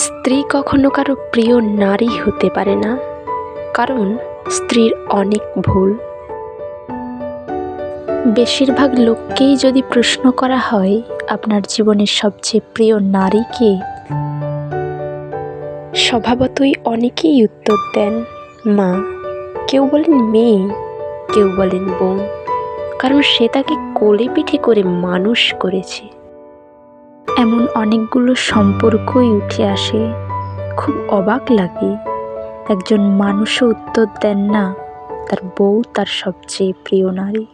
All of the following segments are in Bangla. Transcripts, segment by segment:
স্ত্রী কখনো কারও প্রিয় নারী হতে পারে না, কারণ স্ত্রীর অনেক ভুল। বেশিরভাগ লোককেই যদি প্রশ্ন করা হয়, আপনার জীবনের সবচেয়ে প্রিয় নারী কে? স্বভাবতই অনেকেই উত্তর দেন, মা। কেউ বলেন মেয়ে, কেউ বলেন বোন। কারণ সে তাকে কোলে পিঠে করে মানুষ করেছে। এমন অনেকগুলো সম্পর্কই উঠে আসে। খুব অবাক লাগে। একজন মানুষও উত্তর দেন না, তার বউ তার সবচেয়ে প্রিয় নারী।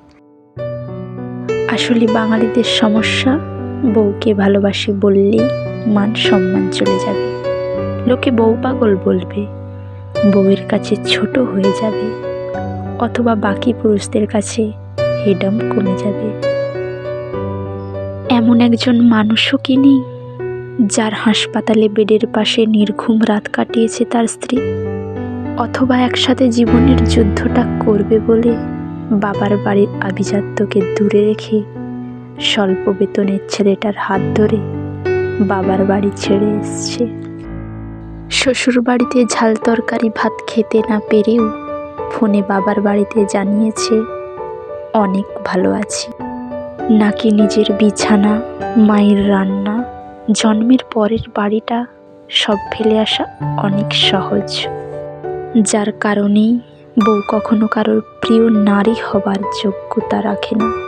আসলে বাঙালিদের সমস্যা, বউকে ভালোবাসি বললেই মান সম্মান চলে যাবে। লোকে বউ পাগল বলবে, বউয়ের কাছে ছোট হয়ে যাবে, অথবা বাকি পুরুষদের কাছে হেডম কমে যাবে। এমন একজন মানুষও কি নেই, যার হাসপাতালে বেডের পাশে নির্ঘুম রাত কাটিয়েছে তার স্ত্রী? অথবা একসাথে জীবনের যুদ্ধটা করবে বলে বাবার বাড়ির আভিজাত্যকে দূরে রেখে স্বল্প বেতনের ছেলেটার হাত ধরে বাবার বাড়ি ছেড়ে এসছে? শ্বশুর বাড়িতে ঝাল তরকারি, ভাত খেতে না পেরেও ফোনে বাবার বাড়িতে জানিয়েছে, অনেক ভালো আছি। নাকি নিজের বিছানা, মায়ের রান্না, জন্মের পরের বাড়িটা সব ফেলে আসা অনেক সহজ। যার কারণেই বউ কখনো কারোর প্রিয় নারী হবার যোগ্যতা রাখে না।